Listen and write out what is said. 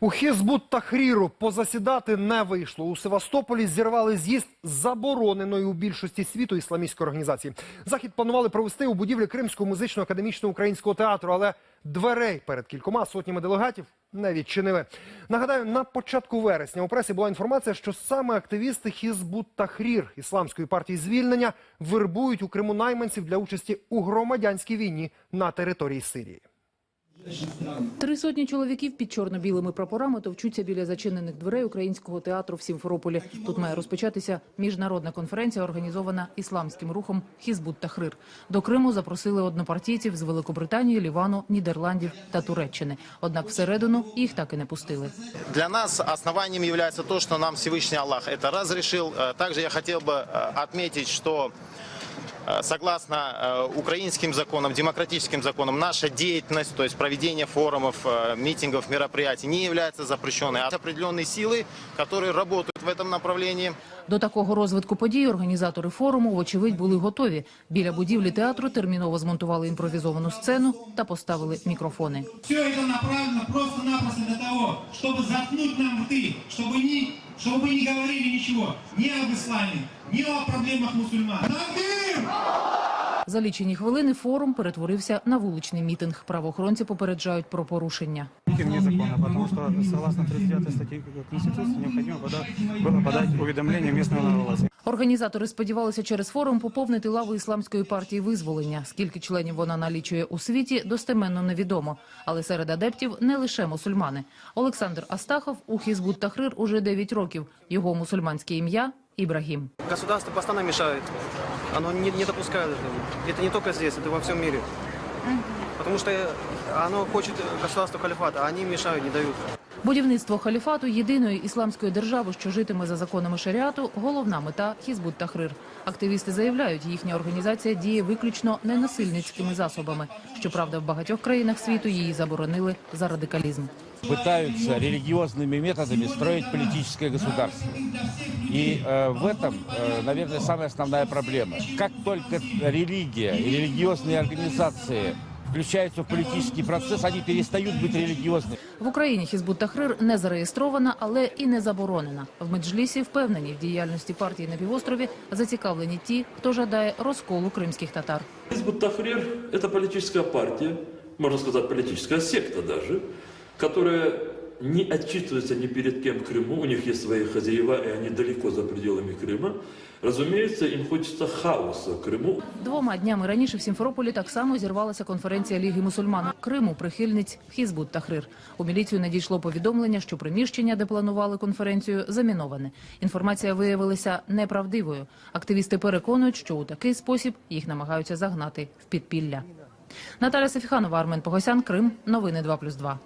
У Хізбут Тахріру позасідати не вийшло. У Севастополі зірвали з'їзд забороненої у більшості світу ісламістської організації. Захід планували провести у будівлі Кримського музично-академічного українського театру, але дверей перед кількома сотнями делегатів не відчинили. Нагадаю, на початку вересня у пресі була інформація, що саме активісти Хізбут Тахрір ісламської партії звільнення вербують у Криму найманців для участі у громадянській війні на території Сирії. Три сотні чоловіків під чорно-білими прапорами товчуться біля зачинених дверей українського театру в Сімферополі. Тут має розпочатися міжнародна конференція, організована ісламським рухом Хізбут Тахрир. До Криму запросили однопартійців з Великобританії, Лівану, Нідерландів та Туреччини. Однак всередину їх так і не пустили. Для нас основанием является то, что нам Всевышний Аллах это разрешил. Э, Также я хотел бы э, отметить, что э, согласно э, украинским законам, демократическим законам, наша деятельность, то есть проведение форумов, э, митингов, мероприятий не является запрещенной. А определенные силы, которые работают в этом направлении, До такого розвитку подій організатори форуму, вочевидь, були готові. Біля будівлі театру терміново змонтували імпровізовану сцену та поставили мікрофони. Все это направлено просто-напросто для того, чтобы заткнуть нам рты, чтобы, не, чтобы мы не говорили ничего ни об исламе, ни о проблемах мусульман. Такбир! За лічені хвилини форум перетворився на вуличний мітинг. Правоохоронці попереджають про порушення. Митинг незаконно, потому что согласно 39 статье Конституции необходимо пода- было подать уведомление местного. Організатори сподівалися через форум поповнити лаву ісламської партії визволення. Скільки членів вона налічує у світі, достеменно невідомо. Але серед адептів не лише мусульмани. Олександр Астахов у Хізбут Тахрир уже 9 років. Його мусульманське ім'я Ібрагім. Государство постоянно мешает. Оно не, не допускает этого. Это не только здесь, это во всем мире. Потому что оно хочет государство халифата, а они мешают, не дают. Будівництво халіфату єдиної ісламської держави, що житиме за законами шаріату, головна мета Хізбут Тахрир. Активісти заявляють, їхня організація діє виключно ненасильницькими засобами. Щоправда, в багатьох країнах світу її заборонили за радикалізм. пытаются религиозными методами строить политическое государство. И э, в этом, э, наверное, самая основная проблема. Как только религия и религиозные организации включаются в политический процесс, они перестают быть религиозными. В Україні Хізбут Тахрир не зареєстрована, але і не заборонена. В Меджлісі впевнені в діяльності партії на півострові зацікавлені ті, хто жадає розколу кримських татар. Хизбут Тахрир – это политическая партия, можно сказать, политическая секта даже, которая не отчитывается ни перед кем в Крыму, у них есть свои хозяева, и они далеко за пределами Крыма. Разумеется, им хочется хаоса в Крыму. Двома днями раніше в Сімферополі так само зірвалася конференція Ліги мусульман Криму прихильниць Хізбут Тахрир. У міліцію надійшло повідомлення, що приміщення, де планували конференцію, заміноване. Інформація виявилася неправдивою. Активісти переконують, що у такий спосіб їх намагаються загнати в підпілля. Наталя Сефіханова, Армен Погосян, Крим. Новини 2+,2.